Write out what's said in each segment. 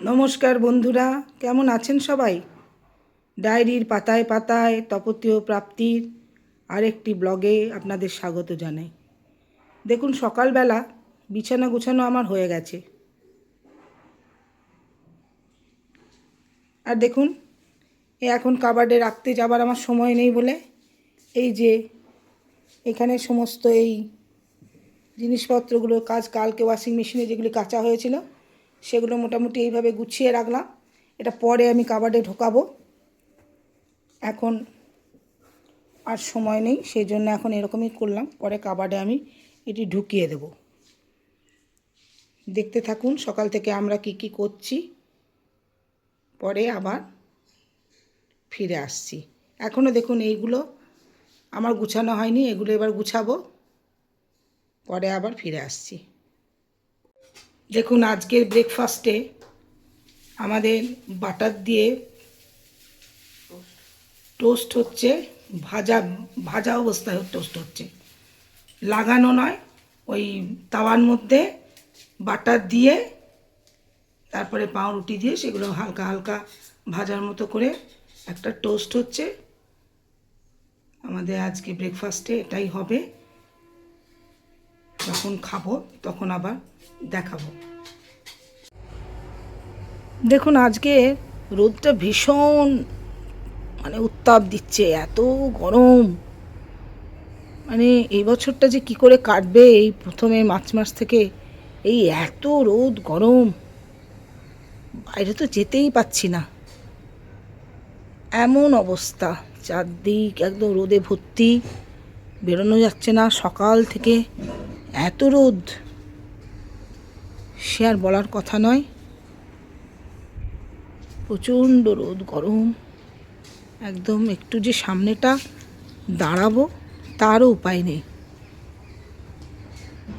নমস্কার বন্ধুরা, কেমন আছেন সবাই? ডায়েরির পাতায় পাতায় তপতীয় প্রাপ্তির আরেকটি ব্লগে আপনাদের স্বাগত জানাই। দেখুন, সকালবেলা বিছানা গুছানো আমার হয়ে গেছে। আর দেখুন, এ এখন কাবার্ডে রাখতে যাবার আমার সময় নেই বলে এই যে এখানে সমস্ত এই জিনিসপত্রগুলো কাজ, কালকে ওয়াশিং মেশিনে যেগুলি কাঁচা হয়েছিল সেগুলো মোটামুটি এইভাবে গুছিয়ে রাখলাম। এটা পরে আমি কাবাডে ঢোকাবো। এখন আর সময় নেই সেই জন্য এখন এরকমই করলাম। পরে কাবার্ডে আমি এটি ঢুকিয়ে দেব। দেখতে থাকুন সকাল থেকে আমরা কি কি করছি। পরে আবার ফিরে আসছি। এখনও দেখুন এইগুলো আমার গুছানো হয়নি, এগুলো এবার গুছাবো। পরে আবার ফিরে আসছি। দেখুন, আজকের ব্রেকফাস্টে আমাদের বাটার দিয়ে টোস্ট হচ্ছে, ভাজা ভাজা অবস্থায় টোস্ট হচ্ছে। লাগানো নয়, ওই তাওয়ার মধ্যে বাটার দিয়ে, তারপরে পাউরুটি দিয়ে সেগুলো হালকা হালকা ভাজার মতো করে একটা টোস্ট হচ্ছে। আমাদের আজকে ব্রেকফাস্টে এটাই হবে। যখন খাব, তখন আবার দেখাবো। দেখুন, আজকে রোদটা ভীষণ মানে উত্তাপ দিচ্ছে, এত গরম। মানে এই বছরটা যে কি করে কাটবে এই প্রথমে মার্চ মাস থেকে, এই এত রোদ, গরম। বাইরে তো যেতেই পাচ্ছি না। এমন অবস্থা, চারদিক একদম রোদে ভর্তি, বেরোনো যাচ্ছে না সকাল থেকে। এত রোদ। সে আর বলার কথা নয়। প্রচণ্ড রোদ, গরম। একদম একটু যে সামনেটা দাঁড়াবো, তারও উপায় নেই।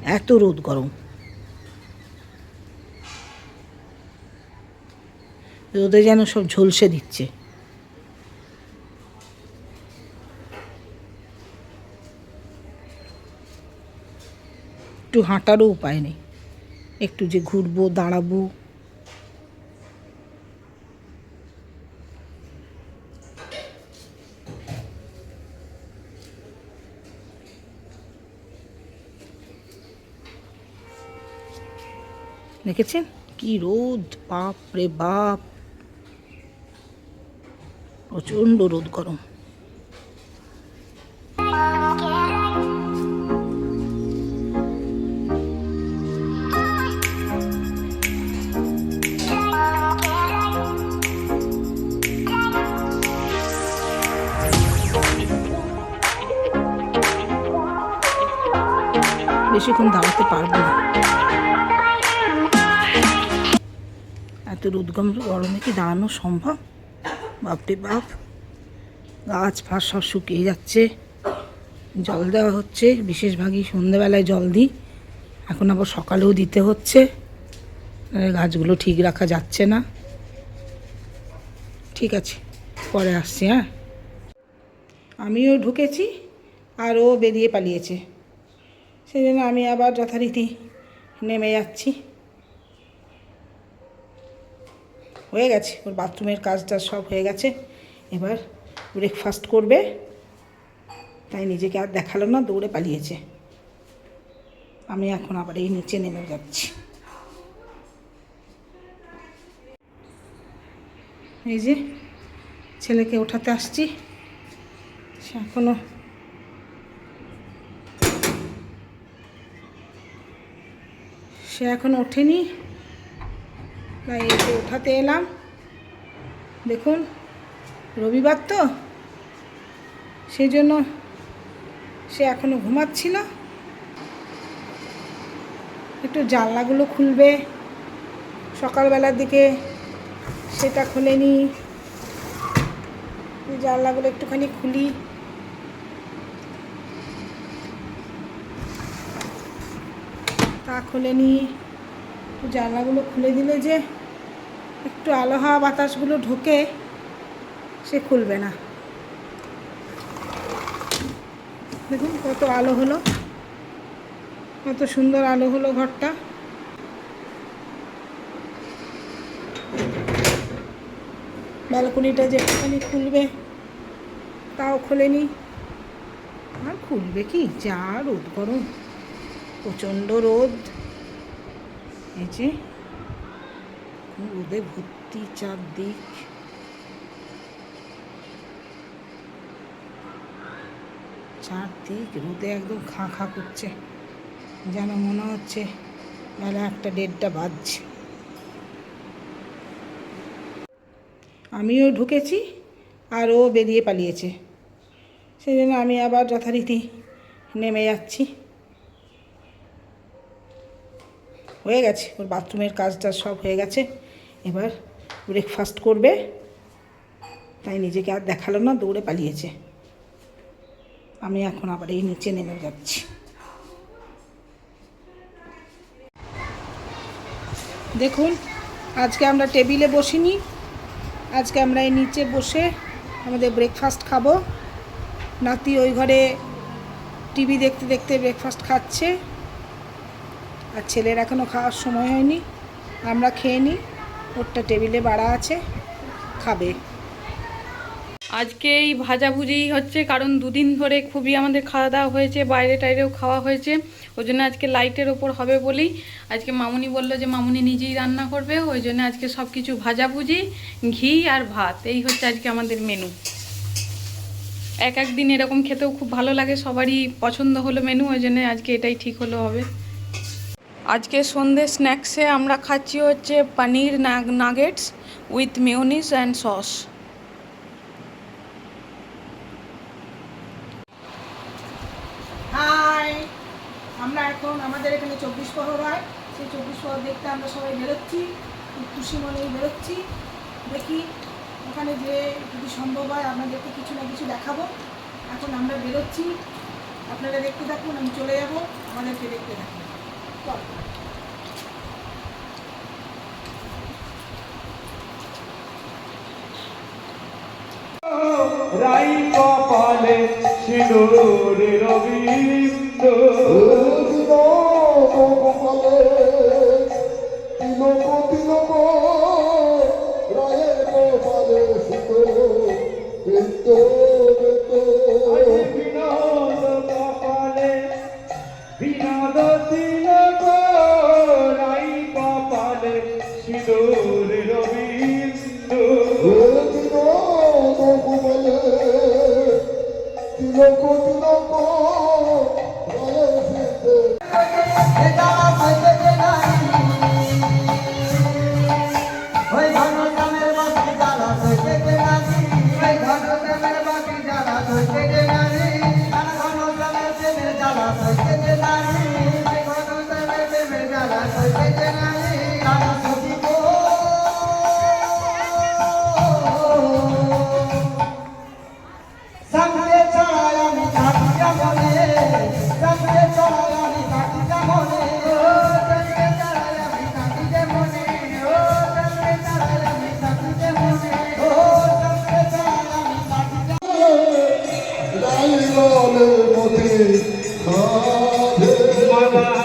এত রোদ, গরম। রোদে যেন সব ঝলসে দিচ্ছে। একটু হাঁটারও উপায় নেই। একটু যে ঘুরবো, দাঁড়াবো। দেখেছেন? কি রোদ বাপ রে বাপ। প্রচণ্ড রোদ গরম। বেশিক্ষণ দাঁড়াতে পারব না। এত রোদগম গরমে কি দাঁড়ানো সম্ভব? বাপরে বাপ। গাছ ফাছ সব শুকিয়ে যাচ্ছে। জল দেওয়া হচ্ছে। বিশেষভাগই সন্ধেবেলায় জল দিই। এখন আবার সকালেও দিতে হচ্ছে। গাছগুলো ঠিক রাখা যাচ্ছে না। ঠিক আছে, পরে আসছি হ্যাঁ? আমিও ঢুকেছি আর ও বেরিয়ে পালিয়েছে। সেই জন্য আমি আবার যথারীতি নেমে যাচ্ছি। হয়ে গেছে, ওর বাথরুমের কাজটা সব হয়ে গেছে। এবার ব্রেকফাস্ট করবে। তাই নিজেকে আর দেখাল না, দৌড়ে পালিয়েছে। আমি এখন আবার এই নিচে নেমে যাচ্ছি। এই যে ছেলেকে ওঠাতে আসছি। সে এখনও সে এখন ওঠেনি। তাই এসে ওঠাতে এলাম। দেখুন, রবিবার তো। সেই জন্য সে এখনও ঘুমাচ্ছিল একটু জানলাগুলো খুলবে। সকালবেলার দিকে সেটা খুলেনি জানলাগুলো একটুখানি খুলি। তা খুলেনি জানলাগুলো খুলে দিলে যে একটু আলো হাওয়া বাতাসগুলো ঢোকে, সে খুলবে না। দেখুন কত আলো হলো। কত সুন্দর আলো হলো ঘরটা। ব্যালকনিটা যেখানে খুলবে, তাও খোলেনি আর খুলবে কি? যা রোদ গরম। প্রচণ্ড রোদ। এই যে রোদে ভর্তি চারদিক। চারদিক রোদে একদম খাঁ খাঁ করছে। যেন মনে হচ্ছে বেলা একটা দেড়টা বাজছে। আমিও ঢুকেছি আর ও বেরিয়ে পালিয়েছে। সেই জন্য আমি আবার যথারীতি নেমে যাচ্ছি। হয়ে গেছে। ওর বাথরুমের কাজটা সব হয়ে গেছে। এবার ব্রেকফাস্ট করবে। তাই নিজেকে আর দেখাল না, দৌড়ে পালিয়েছে। আমি এখন আবার এই নিচে নেমে যাচ্ছি। দেখুন, আজকে আমরা টেবিলে বসিনি। আজকে আমরা এই নিচে বসে আমাদের ব্রেকফাস্ট খাব। নাতি ওই ঘরে টিভি দেখতে দেখতে ব্রেকফাস্ট খাচ্ছে। আর ছেলের এখনও খাওয়ার সময় হয়নি। আমরা খেয়ে নিই, ওরটা টেবিলে বাড়া আছে, খাবে। আজকে এই ভাজাভুজি হচ্ছে, কারণ দুদিন ধরে খুবই আমাদের খাওয়া দাওয়া হয়েছে, বাইরে টাইরেও খাওয়া হয়েছে, ওই জন্য আজকে লাইটের ওপর হবে বলেই আজকে মামুনি বলল যে মামুনি নিজেই রান্না করবে, ওই জন্য আজকে সব কিছু ভাজাভুজি, ঘি আর ভাত, এই হচ্ছে আজকে আমাদের মেনু এক এক দিন এরকম খেতেও খুব ভালো লাগে, সবারই পছন্দ হলো মেনু ওই জন্য আজকে এটাই ঠিক হলো হবে। আজকে সন্ধে স্ন্যাক্সে আমরা খাচ্ছি হচ্ছে paneer nuggets with mayonnaise and sauce. আমরা এখন আমাদের এখানে চব্বিশ প্রহর হয় সেই চব্বিশ প্রহর দেখতে আমরা সবাই বেরোচ্ছি, খুব খুশি মনেই বেরোচ্ছি। দেখি ওখানে যে যদি সম্ভব হয় আপনাদেরকে কিছু না কিছু দেখাবো। এখন আমরা বেরোচ্ছি। আপনারা দেখতে থাকুন, আমি চলে যাব। আমাদেরকে দেখতে থাকুন। রাই কপালে সিঁদুর রবীন্দ্র বিনোদ জল মতি খাধে